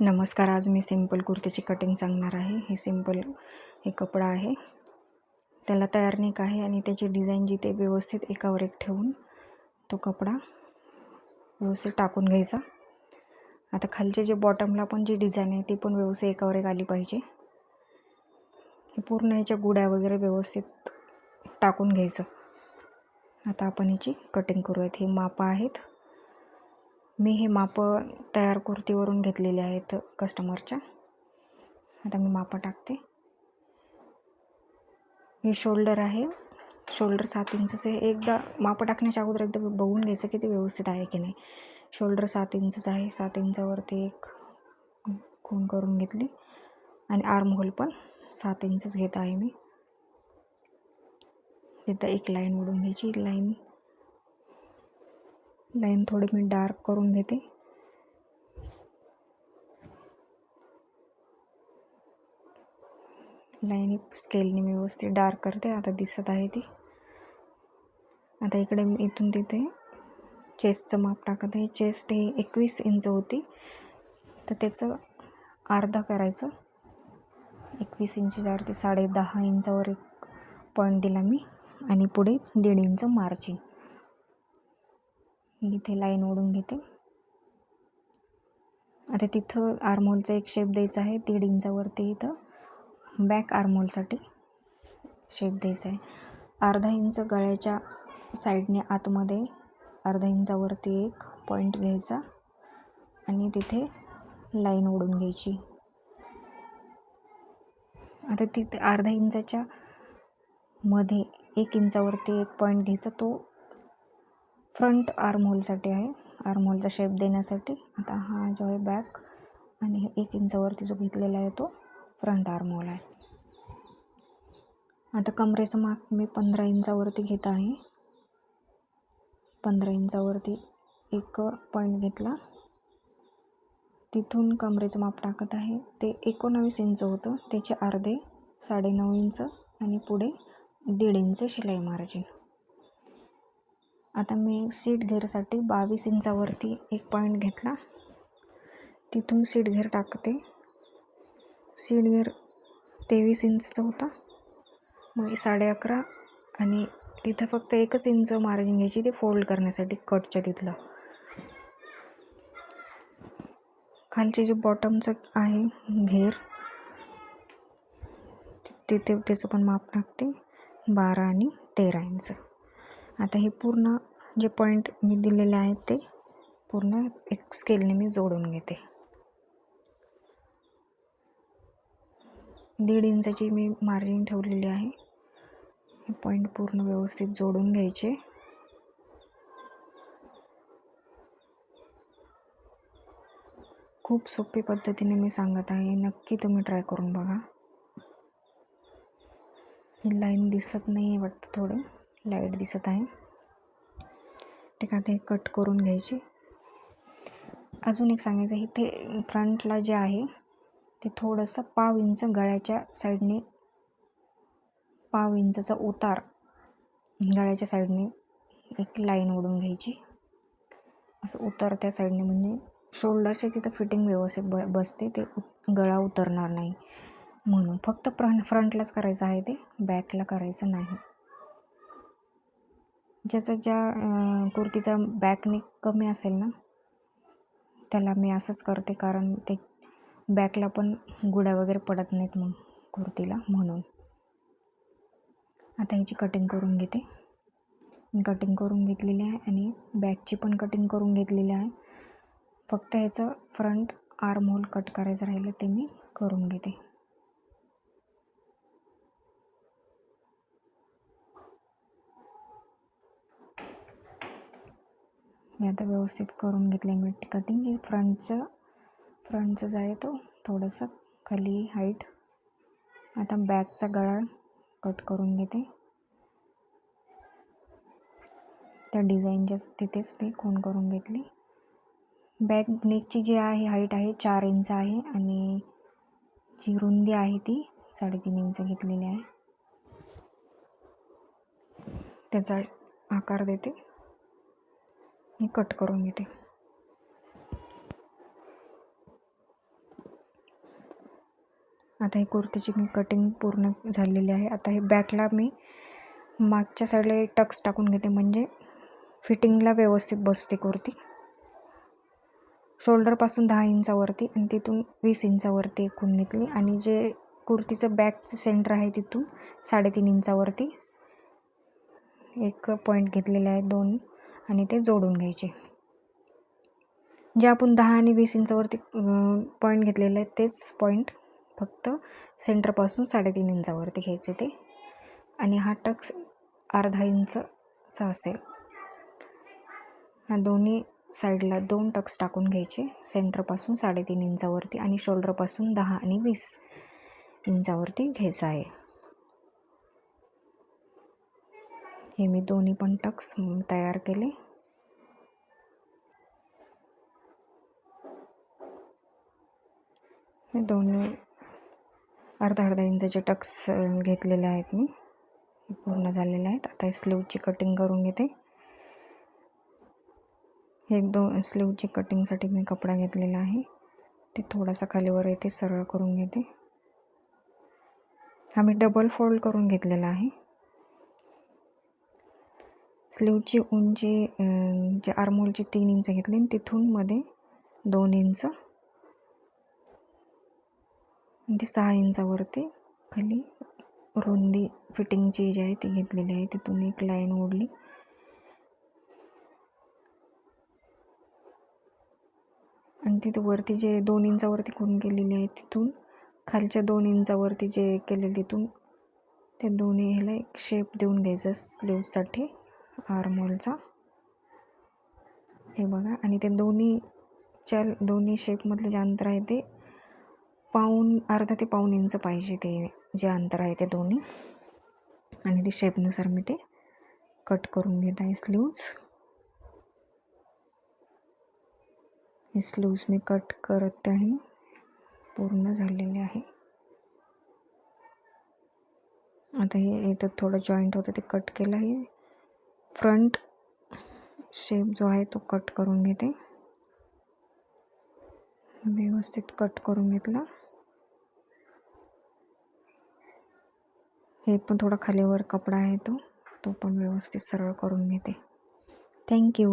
नमस्कार आज मी simple कुर्तीची cutting सांगणार आहे. हे सिंपल हे कपडा आहे. त्याला तयार नेक आहे आणि त्याची डिझाईन जिथे व्यवस्थित एकावर एक ठेवून तो कपडा व्यवस्थित टाकून घ्यायचा. आता खालचे जे बॉटमला पण जी डिझाईन आहे ती पण व्यवस्थित एकावर एक आली पाहिजे. हे पूर्ण ह्याच्या गुड्या वगैरे व्यवस्थित टाकून घ्यायचं. आता आपण ह्याची कटिंग करूयात. हे मापं आहेत. मी हे मापं तयार कुर्तीवरून घेतलेले आहेत कस्टमरच्या आता मी मापं टाकते. हे शोल्डर आहे. शोल्डर सात इंचचं आहे. एकदा मापं टाकण्याच्या अगोदर एकदा बघून घ्यायचं की ते व्यवस्थित आहे की नाही. शोल्डर सात इंचचं आहे. सात इंचावरती एक खून करून घेतली. आणि आर्म होल पण सात इंचच घेत आहे मी. तिथं एक लाईन ओढून घ्यायची. लाईन लाईन थोडी मी डार्क करून घेते. लाईन स्केलने मी व्यवस्थित डार्क करते. आता दिसत आहे ती. आता इकडे मी इथून तिथे चेस्टचं माप टाकत आहे. चेस्ट हे एकवीस इंच होती. तर त्याचं अर्धा करायचं. एकवीस इंचच्यावरती साडे दहा इंचावर एक पॉईंट दिला मी. आणि पुढे दीड इंच मार्जिन इथे लाईन ओढून घेते. आता तिथं आर्मोलचा एक शेप द्यायचा आहे. दीड इंचावरती इथं. बॅक आर्मोलसाठी शेप द्यायचा आहे. अर्धा इंच गळ्याच्या साईडने आतमध्ये अर्धा इंचावरती एक पॉईंट घ्यायचा आणि तिथे लाईन ओढून घ्यायची. आता तिथे अर्धा इंचाच्या मध्ये एक इंचावरती एक पॉईंट घ्यायचा. तो फ्रंट आर्महोलसाठी आहे. आर्महोलचा शेप देण्यासाठी. आता हा जो आहे बॅक आणि एक इंचावरती जो घेतलेला आहे तो फ्रंट आर्महोल आहे. आता कमरेचं माप मी पंधरा इंचावरती घेत आहे. पंधरा इंचावरती एक पॉईंट घेतला. तिथून कमरेचं माप टाकत आहे. ते एकोणावीस इंच होतं. त्याचे अर्धे साडेनऊ इंच आणि पुढे दीड इंच शिलाई मार्जिन आता मी सीट घेरसाठी बावीस इंचावरती एक पॉईंट घेतला. तिथून सीट घेर टाकते. सीडवेअर तेवीस इंचचा होता. मग साडे अकरा आणि तिथं फक्त एकच इंच मार्जिन घ्यायची ती फोल्ड करण्यासाठी कटच्या तिथलं. खालचे जे बॉटमचं आहे घेर तिथे त्याचं पण माप टाकते बारा आणि तेरा इंच. आता हे पूर्ण जे पॉईंट मी दिलेले आहेत ते पूर्ण एक स्केलने मी जोडून घेते. दीड इंचाची मी मार्जिन ठेवलेली आहे. हे पॉईंट पूर्ण व्यवस्थित जोडून घ्यायचे. खूप सोपी पद्धतीने मी सांगत आहे. नक्की तुम्ही ट्राय करून बघा. ही लाईन दिसत नाही आहे वाटतं थोडं. लाइट दिसत आहे. ठीक आहे ते कट करून घ्यायचे. अजून एक सांगायचं आहे ते फ्रंटला जे आहे ते थोडंसं पाव इंच गळ्याच्या साईडने पाव इंचाचा उतार गळ्याच्या साईडने एक लाईन ओढून घ्यायची. असं उतार त्या साईडने म्हणजे शोल्डरच्या तिथं फिटिंग व्यवस्थित ब बसते ते गळा उतरणार नाही. म्हणून फक्त फ्रंट फ्रंटलाच करायचं आहे ते बॅकला करायचं नाही. ज्याचा ज्या कुर्तीचा बॅकने कमी असेल ना त्याला मी असंच करते कारण ते बॅकला पण गुड्या वगैरे पडत नाहीत मग कुर्तीला म्हणून. आता ह्याची कटिंग करून घेते. मी कटिंग करून घेतलेली आहे आणि बॅकची पण कटिंग करून घेतलेली आहे. फक्त ह्याचं फ्रंट आर्म होल कट करायचं राहिलं ते मी करून घेते. मी आता व्यवस्थित करून घेतले मी कटिंग हे फ्रंटचं फ्रंटचं आहे तो थोडंसं खाली हाईट आता बॅकचा गळा कट करून घेते. त्या डिझाईनच्या तिथेच मी खून करून घेतली. बॅक नेकची जी आहे हाईट आहे चार इंच आहे आणि जी रुंदी आहे ती साडेतीन इंच घेतलेली आहे. त्याचा आकार देते. मी कट करून घेते. आता ही कुर्तीची मी कटिंग पूर्ण झालेली आहे. आता हे बॅकला मी मागच्या साईडला एक टक्स टाकून घेते. म्हणजे फिटिंगला व्यवस्थित बसते कुर्ती. शोल्डरपासून दहा इंचावरती आणि तिथून वीस इंचावरती एकूण घेतली आणि जे कुर्तीचं बॅकचं सेंटर आहे तिथून साडेतीन इंचावरती एक पॉईंट घेतलेले आहे दोन आणि ते जोडून घ्यायचे. जे आपण दहा आणि वीस इंचावरती पॉईंट घेतलेले आहेत तेच पॉईंट फक्त सेंटरपासून साडेतीन इंचावरती घ्यायचे ते. आणि हा टक्स अर्धा इंचचा असेल. ह्या दोन्ही साईडला दोन टक्स टाकून घ्यायचे. सेंटरपासून साडेतीन इंचावरती आणि शोल्डरपासून दहा आणि वीस इंचावरती घ्यायचं आहे. हे मी दोन्ही पण टक्स तयार केले. हे दोन्ही अर्धा अर्धा इंचाचे टक्स घेतलेले आहेत मी. पूर्ण झालेले आहेत. आता स्लीवची कटिंग करून घेते. हे दोन स्लीवची कटिंगसाठी मी कपडा घेतलेला आहे. ते थोडासा खालीवर येते सरळ करून घेते. हा मी डबल फोल्ड करून घेतलेला आहे. स्लीवची उंची जे आरमोलची तीन इंच घेतली तिथून मध्ये दोन इंच. ते सहा इंचावरती खाली रुंदी फिटिंगची जी आहे ती घेतलेली आहे. तिथून एक लाईन ओढली. आणि तिथे वरती जे दोन इंचावरती खून केलेली आहे तिथून खालच्या दोन इंचावरती जे केलेलं तिथून ते दोन्ही ह्याला एक शेप देऊन घ्यायचं स्लीवसाठी आर्मोलचा हे बघा. आणि ते दोन्हीच्या दोन्ही शेपमधलं जे अंतर आहे ते पाऊन अर्धा ते पाऊन इंच पाहिजे ते जे अंतर आहे ते दोन्ही. आणि ते शेपनुसार मी ते कट करून घेत आहे स्लीव्ज हे स्लीव्ज मी कट करत आहे. पूर्ण झालेले आहे. आता हे इथं थोडं जॉईंट होतं ते कट केलं आहे. फ्रंट शेप जो आहे तो कट करून घेते. व्यवस्थित कट करून घेतला. हे पण थोडा खालीवर कपडा आहे तो तो पण व्यवस्थित सरळ करून घेते. थँक्यू